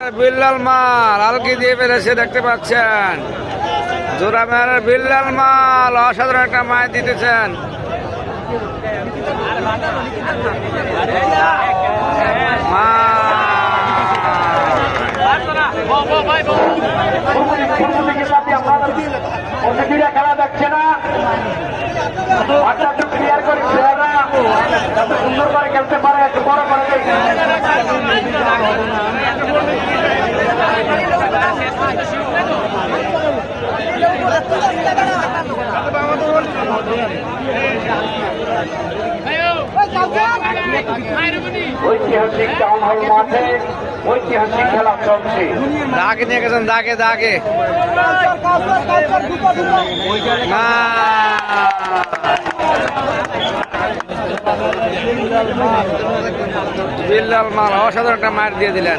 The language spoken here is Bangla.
বিল্লাল মাল, আলকি দিয়ে পেরেছে দেখতে পাচ্ছেন। জোড়া মেয়ারের বিল্লাল মাল, অসাধারণ একটা মায়ের দিতেছেন। খেলা দেখছে না সুন্দর করে খেলতে পারে একটু বড় ঐতিহাসিক টাউন হল মাঠে ঐতিহাসিক খেলা চলছে। দাগে নিয়ে গেছেন, দাগে দাগে। বিল্লাল মাল অসাধারণ একটা মার দিয়ে দিলেন।